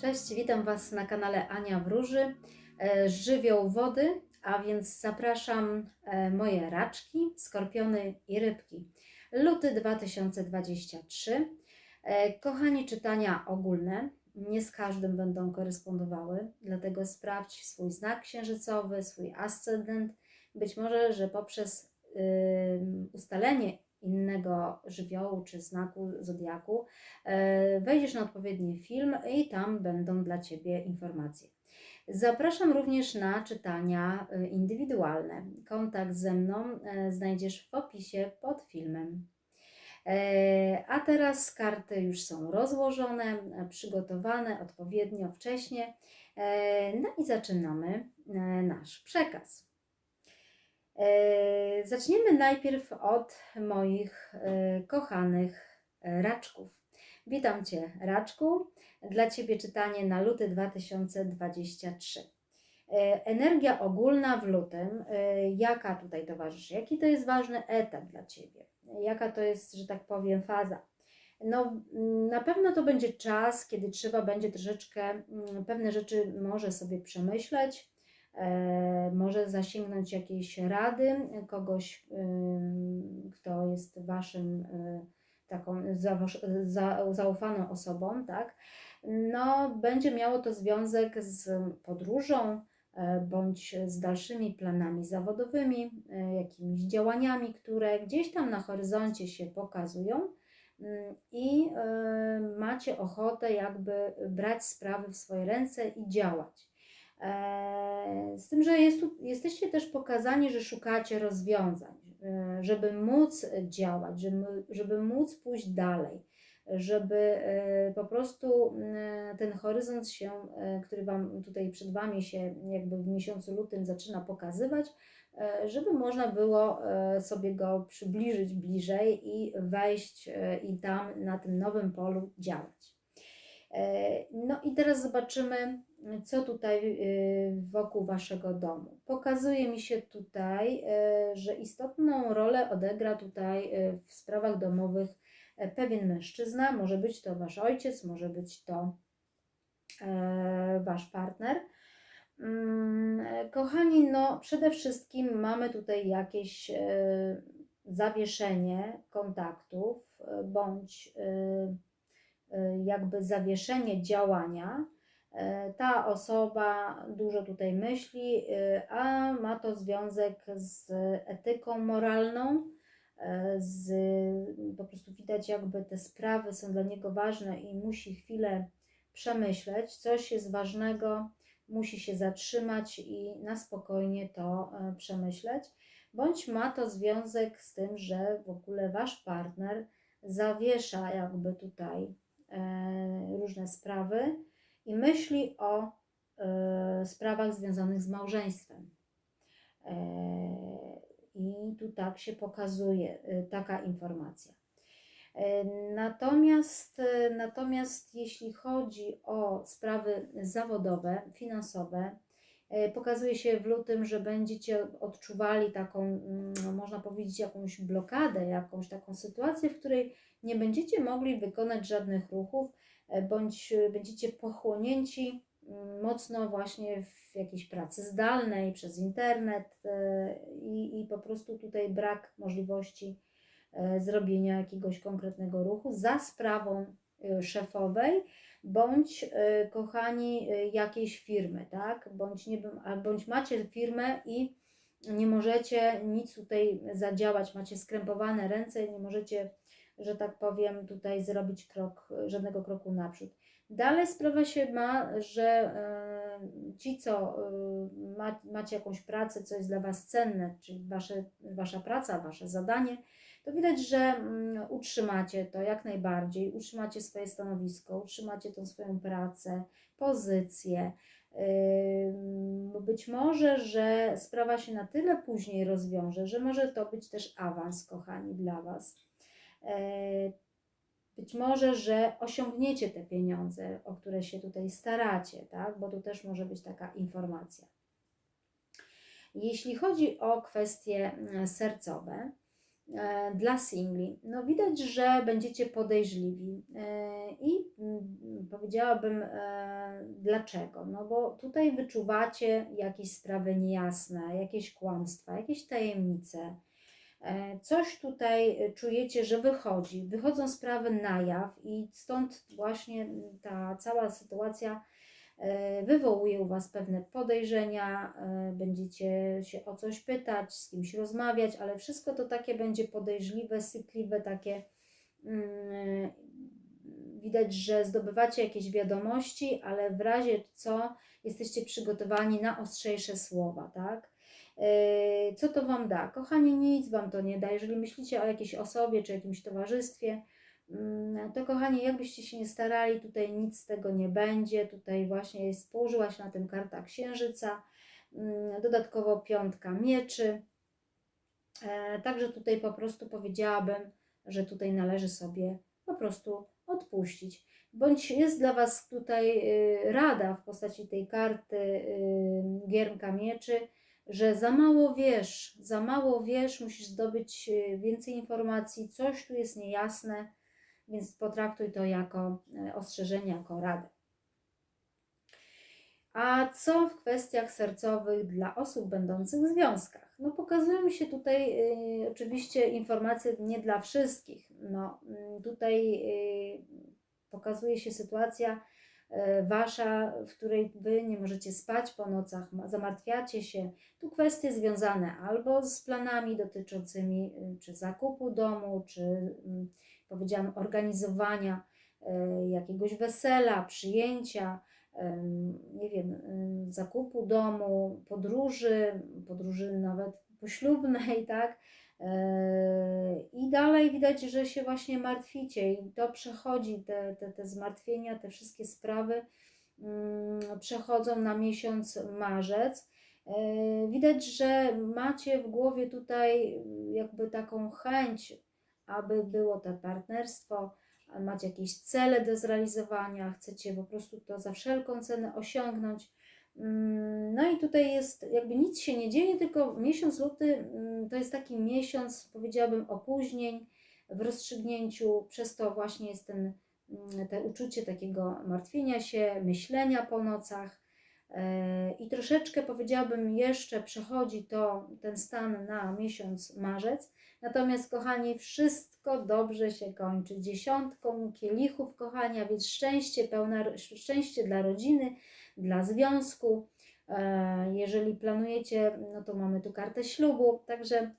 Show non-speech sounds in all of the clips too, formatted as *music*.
Cześć, witam Was na kanale Ania Wróży. E, Żywioł wody, a więc zapraszam e, moje raczki, skorpiony i rybki. Luty 2023. E, Kochani, czytania ogólne. Nie z każdym będą korespondowały, dlatego sprawdź swój znak księżycowy, swój ascendent. Być może, że poprzez ustalenie innego żywiołu czy znaku zodiaku, e, wejdziesz na odpowiedni film i tam będą dla Ciebie informacje. Zapraszam również na czytania e, indywidualne. Kontakt ze mną e, znajdziesz w opisie pod filmem. A teraz karty już są rozłożone, przygotowane odpowiednio wcześnie. No i zaczynamy nasz przekaz. E, Zaczniemy najpierw od moich e, kochanych e, raczków. Witam Cię, raczku. Dla Ciebie czytanie na luty 2023. E, Energia ogólna w lutym, jaka tutaj towarzyszy? Jaki to jest ważny etap dla Ciebie? Jaka to jest, że tak powiem, faza? No, mm, na pewno to będzie czas, kiedy trzeba będzie troszeczkę mm, pewne rzeczy może sobie przemyśleć, może zasięgnąć jakiejś rady kogoś, kto jest waszym y, taką zaufaną osobą, tak? No, będzie miało to związek z podróżą, e, bądź z dalszymi planami zawodowymi, e, jakimiś działaniami, które gdzieś tam na horyzoncie się pokazują mm, i e, macie ochotę jakby brać sprawy w swoje ręce i działać. E, Z tym, że jest jesteście też pokazani, że szukacie rozwiązań, e, żeby móc działać, żeby, żeby móc pójść dalej, żeby e, po prostu e, ten horyzont się, który Wam tutaj przed Wami się jakby w miesiącu lutym zaczyna pokazywać, żeby można było sobie go przybliżyć bliżej i wejść i tam na tym nowym polu działać. No i teraz zobaczymy, co tutaj y, wokół Waszego domu. Pokazuje mi się tutaj, y, że istotną rolę odegra tutaj y, w sprawach domowych e, pewien mężczyzna. Może być to Wasz ojciec, może być to e, Wasz partner. Mm, e, Kochani, no przede wszystkim mamy tutaj jakieś zawieszenie kontaktów bądź jakby zawieszenie działania. E, Ta osoba dużo tutaj myśli, e, a ma to związek z etyką moralną. e, Z, po prostu widać, jakby te sprawy są dla niego ważne i musi chwilę przemyśleć, coś jest ważnego, musi się zatrzymać i na spokojnie to przemyśleć. Bądź ma to związek z tym, że w ogóle wasz partner zawiesza jakby tutaj różne sprawy i myśli o e, sprawach związanych z małżeństwem. E, I tu tak się pokazuje e, taka informacja. Natomiast, natomiast jeśli chodzi o sprawy zawodowe, finansowe, pokazuje się w lutym, że będziecie odczuwali taką, mm, można powiedzieć, jakąś blokadę, jakąś taką sytuację, w której nie będziecie mogli wykonać żadnych ruchów, bądź e, będziecie pochłonięci mm, mocno właśnie w jakiejś pracy zdalnej, przez internet e, i, i po prostu tutaj brak możliwości e, zrobienia jakiegoś konkretnego ruchu za sprawą e, szefowej, bądź e, kochani e, jakiejś firmy, tak? Bądź, nie bądź macie firmę i nie możecie nic tutaj zadziałać, macie skrępowane ręce nie możecie, że tak powiem, tutaj zrobić krok, żadnego kroku naprzód. Dalej sprawa się ma, że e, ci, co e, ma, macie jakąś pracę, co jest dla Was cenne, czyli wasze, Wasza praca, Wasze zadanie, to widać, że mm, utrzymacie to jak najbardziej, utrzymacie swoje stanowisko, utrzymacie tą swoją pracę, pozycję. Ym, Być może, że sprawa się na tyle później rozwiąże, że może to być też awans, kochani, dla Was. E, Być może, że osiągniecie te pieniądze, o które się tutaj staracie, tak? Bo tu też może być taka informacja. Jeśli chodzi o kwestie mm, sercowe, e, dla singli. No widać, że będziecie podejrzliwi e, i mm, powiedziałabym dlaczego. No bo tutaj wyczuwacie jakieś sprawy niejasne, jakieś kłamstwa, jakieś tajemnice. E, Coś tutaj e, czujecie, że wychodzi, wychodzą sprawy na jaw i stąd właśnie ta cała sytuacja e, wywołuje u Was pewne podejrzenia, będziecie się o coś pytać, z kimś rozmawiać, ale wszystko to takie będzie podejrzliwe, sypliwe, takie mm, widać, że zdobywacie jakieś wiadomości, ale w razie co jesteście przygotowani na ostrzejsze słowa, tak? Yy, Co to Wam da? Kochani, nic Wam to nie da. Jeżeli myślicie o jakiejś osobie czy jakimś towarzystwie, mm, to kochani, jakbyście się nie starali, tutaj nic z tego nie będzie. Tutaj właśnie jest, położyła się na tym karta księżyca, mm, dodatkowo piątka mieczy. E, Także tutaj po prostu powiedziałabym, że tutaj należy sobie po prostu odpuścić. Bądź jest dla Was tutaj y, rada w postaci tej karty giermka mieczy, że za mało wiesz, za mało wiesz, musisz zdobyć y, więcej informacji, coś tu jest niejasne, więc potraktuj to jako e, ostrzeżenie, jako radę. A co w kwestiach sercowych dla osób będących w związkach? No pokazują mi się tutaj y, oczywiście informacje nie dla wszystkich. No mm, tutaj y, pokazuje się sytuacja wasza, w której wy nie możecie spać po nocach, ma- zamartwiacie się. Tu kwestie związane albo z planami dotyczącymi y, czy zakupu domu, czy mm, powiedziałam organizowania y, jakiegoś wesela, przyjęcia, nie wiem, em, zakupu domu, podróży, podróży nawet poślubnej, *laughs* tak? E, I dalej widać, że się właśnie martwicie i to przechodzi, te, te, te zmartwienia, te wszystkie sprawy mm, przechodzą na miesiąc marzec. E, Widać, że macie w głowie tutaj jakby taką chęć, aby było to partnerstwo, macie jakieś cele do zrealizowania, chcecie po prostu to za wszelką cenę osiągnąć. Mm, No i tutaj jest, jakby nic się nie dzieje, tylko miesiąc luty mm, to jest taki miesiąc, powiedziałabym, opóźnień w rozstrzygnięciu, przez to właśnie jest ten, mm, te uczucie takiego martwienia się, myślenia po nocach. E, I troszeczkę powiedziałabym, jeszcze przechodzi to, ten stan na miesiąc marzec. Natomiast, kochani, wszystko dobrze się kończy. Dziesiątką kielichów, kochani, a więc szczęście, pełne, szczęście dla rodziny, dla związku. E, Jeżeli planujecie, no to mamy tu kartę ślubu. Także,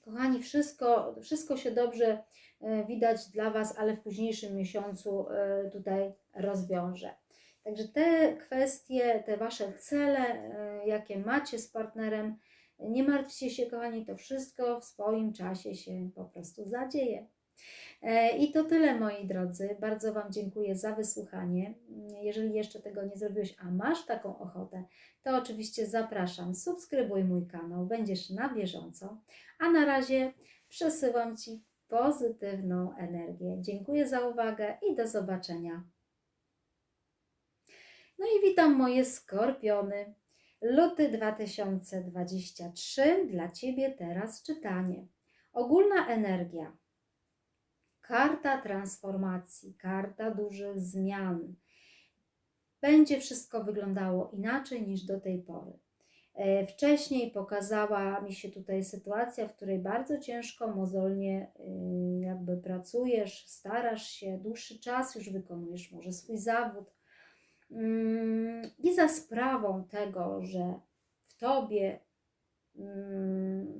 kochani, wszystko, wszystko się dobrze e, widać dla Was, ale w późniejszym miesiącu e, tutaj rozwiąże. Także te kwestie, te Wasze cele, jakie macie z partnerem, nie martwcie się, kochani, to wszystko w swoim czasie się po prostu zadzieje. E, I to tyle, moi drodzy. Bardzo Wam dziękuję za wysłuchanie. Jeżeli jeszcze tego nie zrobiłeś, a masz taką ochotę, to oczywiście zapraszam. Subskrybuj mój kanał, będziesz na bieżąco. A na razie przesyłam Ci pozytywną energię. Dziękuję za uwagę i do zobaczenia. No i witam moje skorpiony. Luty 2023 dla Ciebie teraz czytanie. Ogólna energia. Karta transformacji, karta dużych zmian. Będzie wszystko wyglądało inaczej niż do tej pory. E, Wcześniej pokazała mi się tutaj sytuacja, w której bardzo ciężko, mozolnie y, jakby pracujesz, starasz się, dłuższy czas już wykonujesz może swój zawód. Mm, I za sprawą tego, że w tobie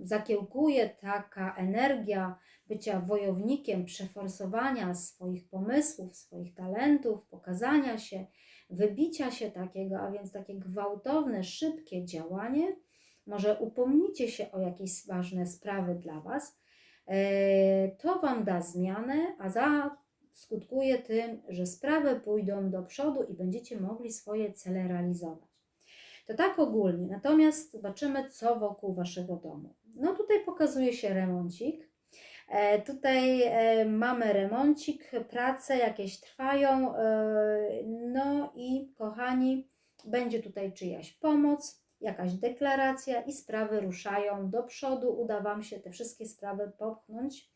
zakiełkuje taka energia bycia wojownikiem, przeforsowania swoich pomysłów, swoich talentów, pokazania się, wybicia się takiego, a więc takie gwałtowne, szybkie działanie, może upomnicie się o jakieś ważne sprawy dla Was, e, to Wam da zmianę, a za skutkuje tym, że sprawy pójdą do przodu i będziecie mogli swoje cele realizować. To tak ogólnie. Natomiast zobaczymy, co wokół Waszego domu. No tutaj pokazuje się remoncik. E, tutaj e, mamy remoncik, prace jakieś trwają. E, no i kochani, będzie tutaj czyjaś pomoc. jakaś deklaracja i sprawy ruszają do przodu, uda Wam się te wszystkie sprawy popchnąć.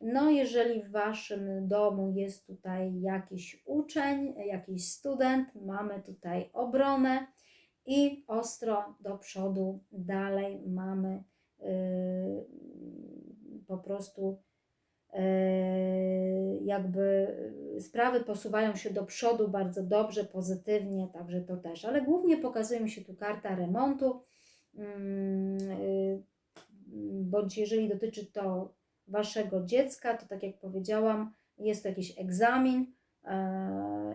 No, jeżeli w Waszym domu jest tutaj jakiś uczeń, jakiś student, mamy tutaj obronę i ostro do przodu, dalej mamy yy, po prostu yy, jakby sprawy posuwają się do przodu bardzo dobrze, pozytywnie, także to też, ale głównie pokazuje mi się tu karta remontu, yy, bądź jeżeli dotyczy to waszego dziecka, to tak jak powiedziałam, jest to jakiś egzamin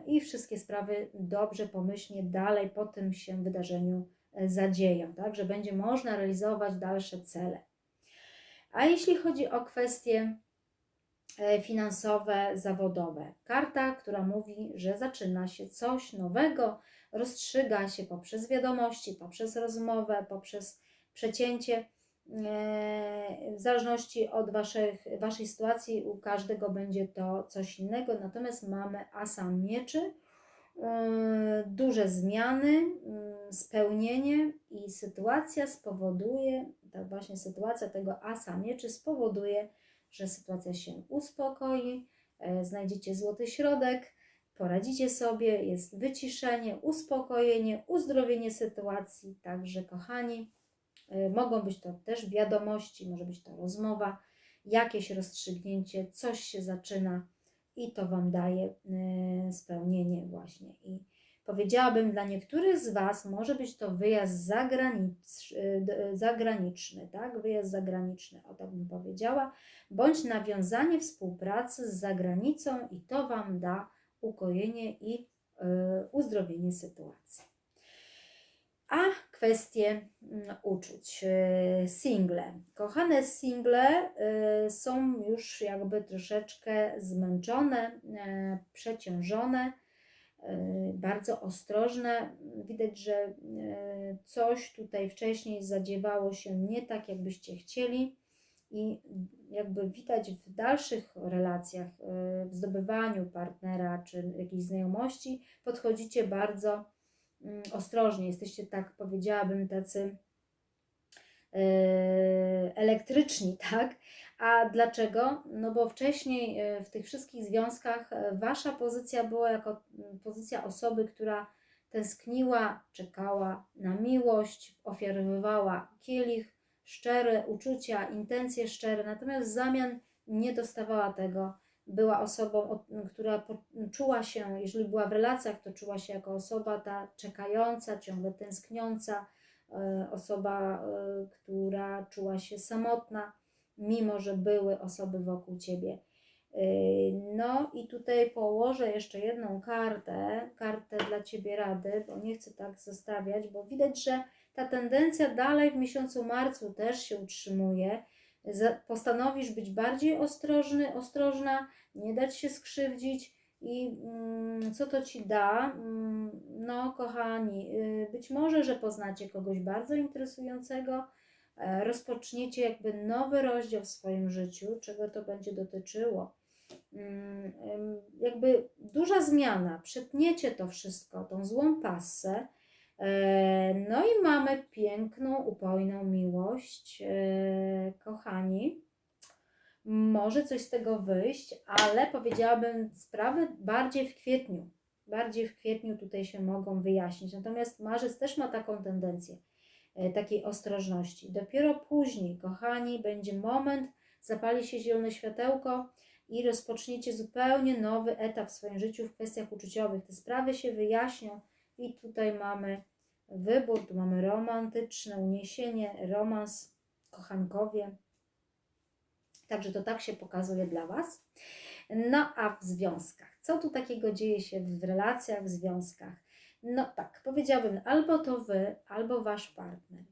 i wszystkie sprawy dobrze, pomyślnie dalej po tym się wydarzeniu e, zadzieją, tak, że będzie można realizować dalsze cele. A jeśli chodzi o kwestie e, finansowe, zawodowe, karta, która mówi, że zaczyna się coś nowego, rozstrzyga się poprzez wiadomości, poprzez rozmowę, poprzez przecięcie E, w zależności od waszych, waszej sytuacji, u każdego będzie to coś innego. Natomiast mamy asa mieczy, e, duże zmiany, mm, spełnienie i sytuacja spowoduje, ta właśnie sytuacja tego asa mieczy spowoduje, że sytuacja się uspokoi, e, znajdziecie złoty środek, poradzicie sobie, jest wyciszenie, uspokojenie, uzdrowienie sytuacji. Także, kochani, mogą być to też wiadomości, może być to rozmowa, jakieś rozstrzygnięcie, coś się zaczyna i to Wam daje y, spełnienie właśnie. I powiedziałabym, dla niektórych z Was może być to wyjazd y, zagraniczny, tak? Wyjazd zagraniczny, o tak bym powiedziała, bądź nawiązanie współpracy z zagranicą i to Wam da ukojenie i uzdrowienie sytuacji. A kwestie mm, uczuć. E, single. Kochane single e, są już jakby troszeczkę zmęczone, e, przeciążone, bardzo ostrożne. Widać, że coś tutaj wcześniej zadziewało się nie tak, jakbyście chcieli. I jakby widać w dalszych relacjach, w zdobywaniu partnera czy jakiejś znajomości, podchodzicie bardzo Mm, ostrożnie, jesteście tak, powiedziałabym, tacy e, elektryczni, *laughs* tak? A dlaczego? No bo wcześniej e, w tych wszystkich związkach e, wasza pozycja była jako mm, pozycja osoby, która tęskniła, czekała na miłość, ofiarowywała kielich, szczere uczucia, intencje szczere, natomiast w zamian nie dostawała tego była osobą, która czuła się, jeżeli była w relacjach, to czuła się jako osoba ta czekająca, ciągle tęskniąca, e, osoba, e, która czuła się samotna, mimo że były osoby wokół ciebie. E, no i tutaj położę jeszcze jedną kartę, kartę dla Ciebie rady, bo nie chcę tak zostawiać, bo widać, że ta tendencja dalej w miesiącu marcu też się utrzymuje. Postanowisz być bardziej ostrożny, ostrożna, nie dać się skrzywdzić i mm, co to ci da? Mm, no, kochani, y, być może, że poznacie kogoś bardzo interesującego, e, rozpoczniecie jakby nowy rozdział w swoim życiu, czego to będzie dotyczyło. Mm, jakby duża zmiana, przetniecie to wszystko, tą złą passę. E, no i mamy piękną, upojną miłość, e, kochani może coś z tego wyjść, ale powiedziałabym sprawy bardziej w kwietniu. Bardziej w kwietniu tutaj się mogą wyjaśnić. Natomiast marzec też ma taką tendencję, e, takiej ostrożności. Dopiero później, kochani, będzie moment, zapali się zielone światełko i rozpoczniecie zupełnie nowy etap w swoim życiu w kwestiach uczuciowych. Te sprawy się wyjaśnią i tutaj mamy wybór, tu mamy romantyczne uniesienie, romans, kochankowie, Także to tak się pokazuje dla Was. No a w związkach. Co tu takiego dzieje się w relacjach, w związkach? No tak, powiedziałabym albo to Wy, albo Wasz partner.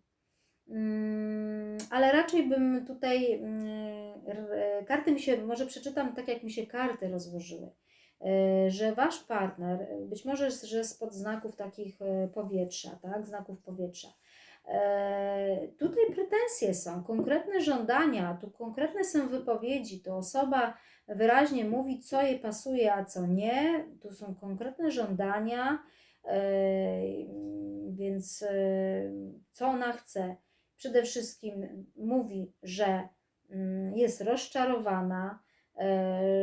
Hmm, ale raczej bym tutaj hmm, karty mi się, może przeczytam tak, jak mi się karty rozłożyły, że wasz partner, być może, że spod znaków takich e, powietrza, tak, znaków powietrza, E, tutaj pretensje są, konkretne żądania, tu konkretne są wypowiedzi, tu osoba wyraźnie mówi, co jej pasuje, a co nie, tu są konkretne żądania, Więc e, co ona chce? Przede wszystkim mówi, że mm, jest rozczarowana, e,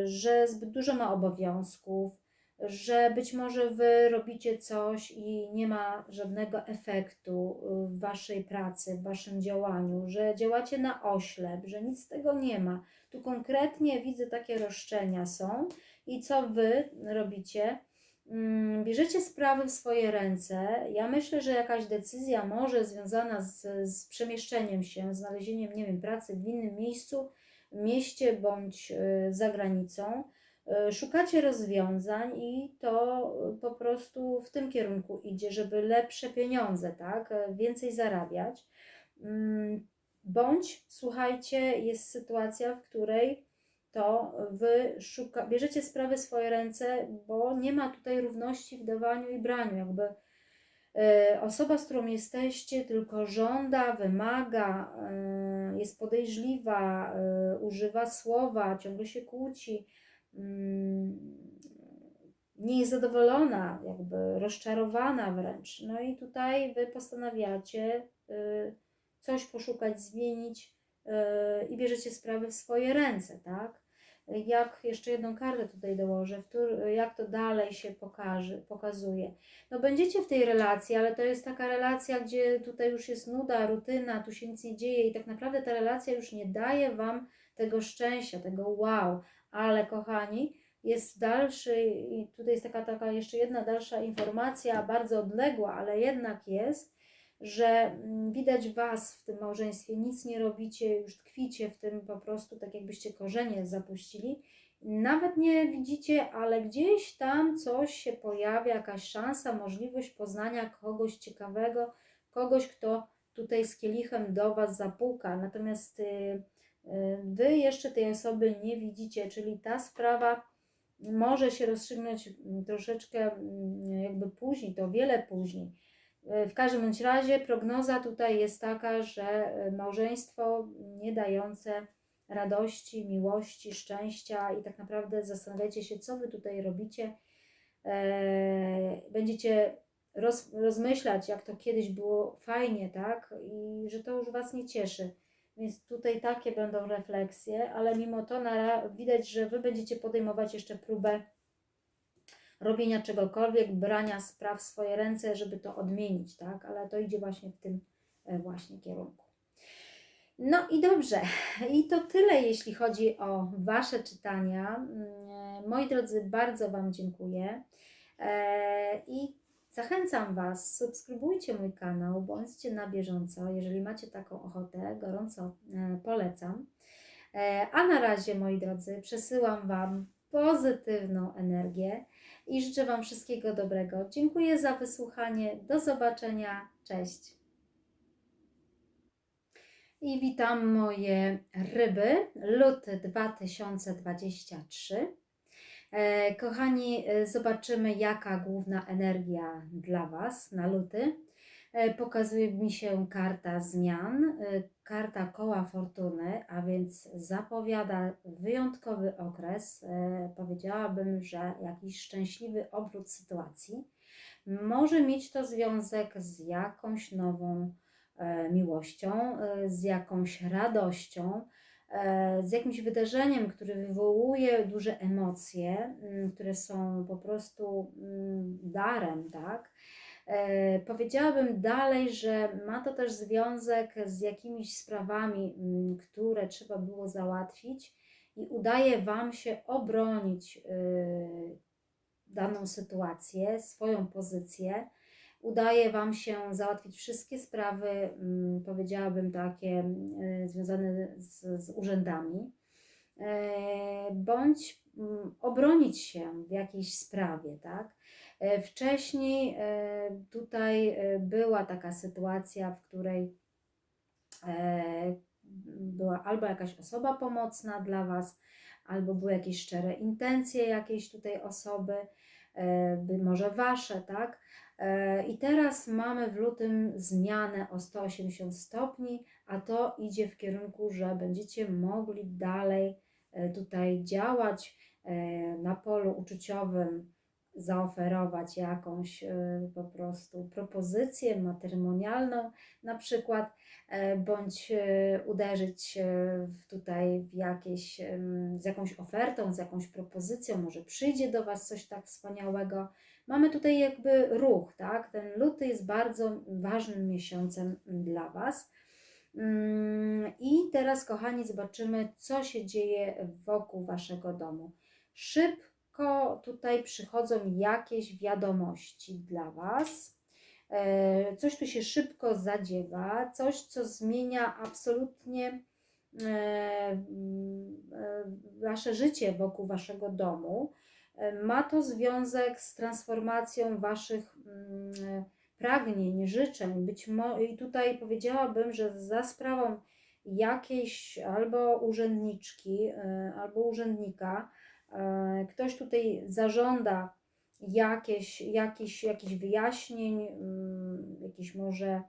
że zbyt dużo ma obowiązków, że być może wy robicie coś i nie ma żadnego efektu w waszej pracy, w waszym działaniu, że działacie na oślep, że nic z tego nie ma. Tu konkretnie widzę takie roszczenia są i co wy robicie? Mm, bierzecie sprawy w swoje ręce. Ja myślę, że jakaś decyzja może związana z, z przemieszczeniem się, znalezieniem, nie wiem, pracy w innym miejscu, mieście bądź y, za granicą. Y, szukacie rozwiązań i to po prostu w tym kierunku idzie, żeby lepsze pieniądze, tak, więcej zarabiać. Mm, bądź, słuchajcie, jest sytuacja, w której to wy szuka, bierzecie sprawy w swoje ręce, bo nie ma tutaj równości w dawaniu i braniu. Jakby y, osoba, z którą jesteście, tylko żąda, wymaga, y, jest podejrzliwa, y, używa słowa, ciągle się kłóci, mm, nie jest zadowolona, jakby rozczarowana wręcz. No i tutaj wy postanawiacie coś poszukać, zmienić i bierzecie sprawy w swoje ręce, tak? Jak jeszcze jedną kartę tutaj dołożę, jak to dalej się pokaże, pokazuje. No będziecie w tej relacji, ale to jest taka relacja, gdzie tutaj już jest nuda, rutyna, tu się nic nie dzieje i tak naprawdę ta relacja już nie daje Wam tego szczęścia, tego wow. Ale kochani, jest dalszy i tutaj jest taka, taka jeszcze jedna dalsza informacja, bardzo odległa, ale jednak jest, że mm, widać Was w tym małżeństwie, nic nie robicie, już tkwicie w tym po prostu, tak jakbyście korzenie zapuścili. Nawet nie widzicie, ale gdzieś tam coś się pojawia, jakaś szansa, możliwość poznania kogoś ciekawego, kogoś, kto tutaj z kielichem do Was zapuka. Natomiast y, y, Wy jeszcze tej osoby nie widzicie, czyli ta sprawa może się rozstrzygnąć mm, troszeczkę mm, jakby później, to wiele później w każdym bądź razie prognoza tutaj jest taka, że e, małżeństwo nie dające radości, miłości, szczęścia i tak naprawdę zastanawiacie się, co wy tutaj robicie. E, będziecie roz, rozmyślać, jak to kiedyś było fajnie, tak? I że to już was nie cieszy. Więc tutaj takie będą refleksje, ale mimo to na, widać, że wy będziecie podejmować jeszcze próbę robienia czegokolwiek, brania spraw w swoje ręce, żeby to odmienić, tak? Ale to idzie właśnie w tym e, właśnie kierunku. No i dobrze, i to tyle, jeśli chodzi o Wasze czytania. Mm, moi drodzy, bardzo Wam dziękuję e, i zachęcam Was, subskrybujcie mój kanał, bądźcie na bieżąco, jeżeli macie taką ochotę, gorąco e, polecam. A na razie, moi drodzy, przesyłam Wam pozytywną energię i życzę Wam wszystkiego dobrego. Dziękuję za wysłuchanie. Do zobaczenia. Cześć. I witam moje ryby. Luty 2023. E, kochani, e, zobaczymy, jaka główna energia dla Was na luty. E, pokazuje mi się karta zmian, e, karta koła fortuny, a więc zapowiada wyjątkowy okres. E, powiedziałabym, że jakiś szczęśliwy obrót sytuacji. Może mieć to związek z jakąś nową miłością, z jakąś radością, z jakimś wydarzeniem, które wywołuje duże emocje, które są po prostu darem, tak? E, powiedziałabym dalej, że ma to też związek z jakimiś sprawami, mm, które trzeba było załatwić i udaje Wam się obronić y, daną sytuację, swoją pozycję. Udaje Wam się załatwić wszystkie sprawy, mm, powiedziałabym takie y, związane z, z urzędami, e, bądź mm, obronić się w jakiejś sprawie, tak? E, wcześniej e, tutaj e, była taka sytuacja, w której była albo jakaś osoba pomocna dla Was, albo były jakieś szczere intencje jakiejś tutaj osoby, może Wasze, tak? I teraz mamy w lutym zmianę o 180 stopni, a to idzie w kierunku, że będziecie mogli dalej tutaj działać na polu uczuciowym, zaoferować jakąś y, po prostu propozycję matrymonialną, na przykład, e, bądź y, uderzyć tutaj w jakieś, z jakąś ofertą, z jakąś propozycją, może przyjdzie do Was coś tak wspaniałego. Mamy tutaj jakby ruch, tak? Ten luty jest bardzo ważnym miesiącem dla Was. Mm, I teraz, kochani, zobaczymy, co się dzieje wokół Waszego domu. Tutaj przychodzą jakieś wiadomości dla Was. E, Coś tu się szybko zadziewa, coś, co zmienia absolutnie e, e, Wasze życie wokół Waszego domu. Ma to związek z transformacją Waszych mm, pragnień, życzeń. Być mo- I tutaj powiedziałabym, że za sprawą jakiejś albo urzędniczki, albo urzędnika, ktoś tutaj zażąda jakieś, jakieś, jakichś wyjaśnień, mm, jakieś może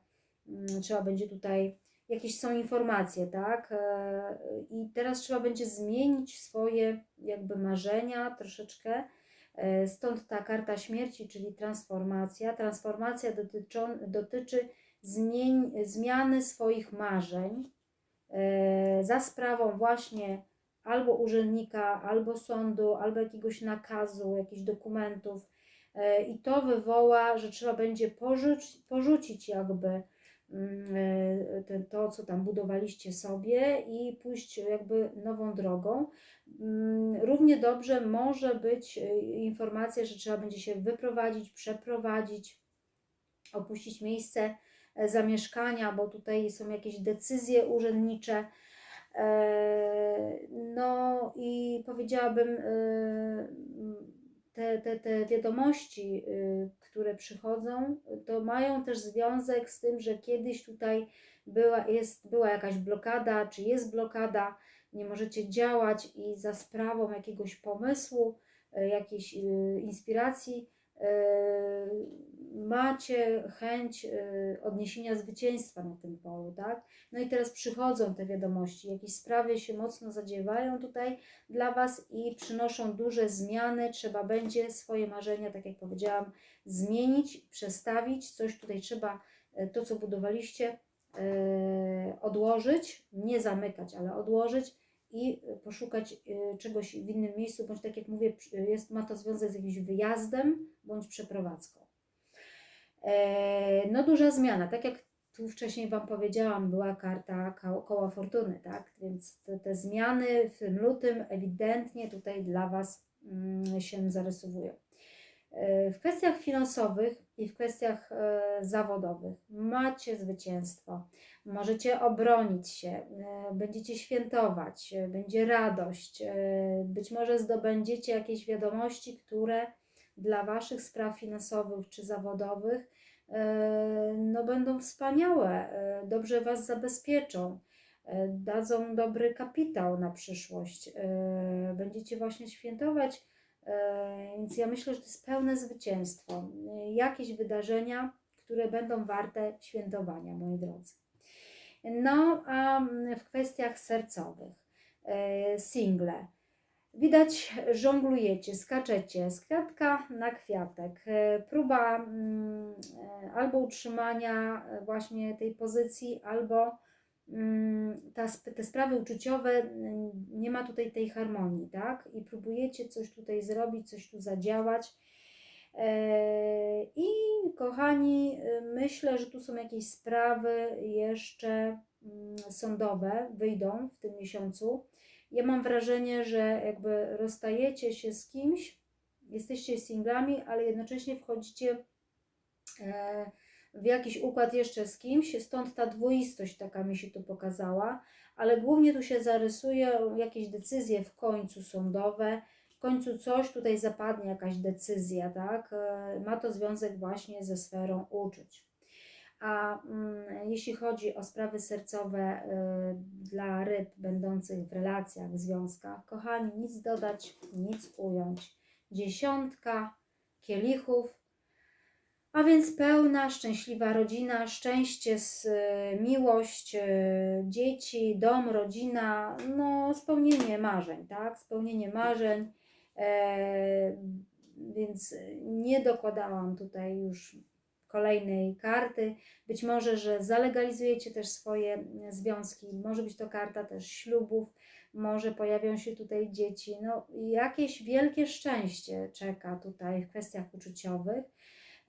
mm, trzeba będzie tutaj, jakieś są informacje, tak? E, I teraz trzeba będzie zmienić swoje jakby marzenia troszeczkę. E, Stąd ta karta śmierci, czyli transformacja. Transformacja dotyczą, dotyczy zmień, zmiany swoich marzeń e, za sprawą właśnie albo urzędnika, albo sądu, albo jakiegoś nakazu, jakichś dokumentów. E, I to wywoła, że trzeba będzie porzuć, porzucić jakby mm, e, to, co tam budowaliście sobie i pójść jakby nową drogą. Mm, Równie dobrze może być e, informacja, że trzeba będzie się wyprowadzić, przeprowadzić, opuścić miejsce zamieszkania, bo tutaj są jakieś decyzje urzędnicze. E, No i powiedziałabym, e, te, te, te wiadomości, y, które przychodzą, to mają też związek z tym, że kiedyś tutaj była, jest, była jakaś blokada, czy jest blokada, nie możecie działać i za sprawą jakiegoś pomysłu, jakiejś inspiracji macie chęć y, odniesienia zwycięstwa na tym polu, tak? No i teraz przychodzą te wiadomości, jakieś sprawy się mocno zadziewają tutaj dla Was i przynoszą duże zmiany. Trzeba będzie swoje marzenia, tak jak powiedziałam, zmienić, przestawić. Coś tutaj trzeba, e, to co budowaliście, e, odłożyć, nie zamykać, ale odłożyć i poszukać czegoś w innym miejscu, bądź tak jak mówię, jest, ma to związek z jakimś wyjazdem bądź przeprowadzką. E, No duża zmiana, tak jak tu wcześniej Wam powiedziałam, była karta ko- koła fortuny, tak? Więc te, te zmiany w tym lutym ewidentnie tutaj dla Was mm, się zarysowują. E, W kwestiach finansowych i w kwestiach e, zawodowych macie zwycięstwo, możecie obronić się, będziecie świętować, będzie radość, być może zdobędziecie jakieś wiadomości, które dla Waszych spraw finansowych czy zawodowych no, będą wspaniałe, e, dobrze Was zabezpieczą, e, dadzą dobry kapitał na przyszłość, e, będziecie właśnie świętować, e, więc ja myślę, że to jest pełne zwycięstwo, E, jakieś wydarzenia, które będą warte świętowania, moi drodzy. No, a w kwestiach sercowych, e, single. Widać, żonglujecie, skaczecie z kwiatka na kwiatek. E, Próba mm, e, albo utrzymania e, właśnie tej pozycji, albo mm, ta, te sprawy uczuciowe, mm, nie ma tutaj tej harmonii, tak? I próbujecie coś tutaj zrobić, coś tu zadziałać. I kochani, myślę, że tu są jakieś sprawy jeszcze sądowe, wyjdą w tym miesiącu ja mam wrażenie, że jakby rozstajecie się z kimś, jesteście singlami, ale jednocześnie wchodzicie e, w jakiś układ jeszcze z kimś, stąd ta dwoistość taka mi się tu pokazała, ale głównie tu się zarysują jakieś decyzje w końcu sądowe, w końcu coś tutaj zapadnie, jakaś decyzja, tak? E, Ma to związek właśnie ze sferą uczuć. A mm, jeśli chodzi o sprawy sercowe y, dla ryb będących w relacjach, w związkach, kochani, nic dodać, nic ująć. Dziesiątka kielichów, a więc pełna, szczęśliwa rodzina, szczęście, y, miłość, y, dzieci, dom, rodzina, no spełnienie marzeń, tak? Spełnienie marzeń. E, więc nie dokładałam tutaj już kolejnej karty. Być może, że zalegalizujecie też swoje mm, związki, może być to karta też ślubów, może pojawią się tutaj dzieci. No, jakieś wielkie szczęście czeka tutaj w kwestiach uczuciowych.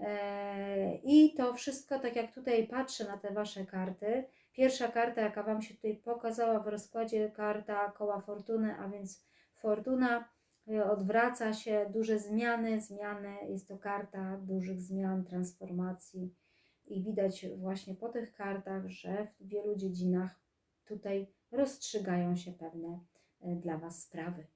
E, I to wszystko, tak jak tutaj patrzę na te Wasze karty, pierwsza karta, jaka Wam się tutaj pokazała w rozkładzie, karta koła fortuny, a więc fortuna odwraca się, duże zmiany, zmiany, jest to karta dużych zmian, transformacji i widać właśnie po tych kartach, że w wielu dziedzinach tutaj rozstrzygają się pewne y, dla Was sprawy.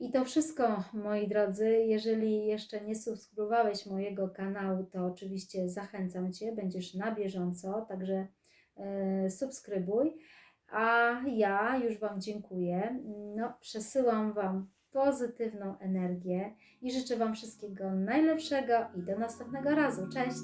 I to wszystko, moi drodzy. Jeżeli jeszcze nie subskrybowałeś mojego kanału, to oczywiście zachęcam Cię, będziesz na bieżąco, także e, subskrybuj. A ja już Wam dziękuję. No, przesyłam Wam pozytywną energię i życzę Wam wszystkiego najlepszego i do następnego razu. Cześć!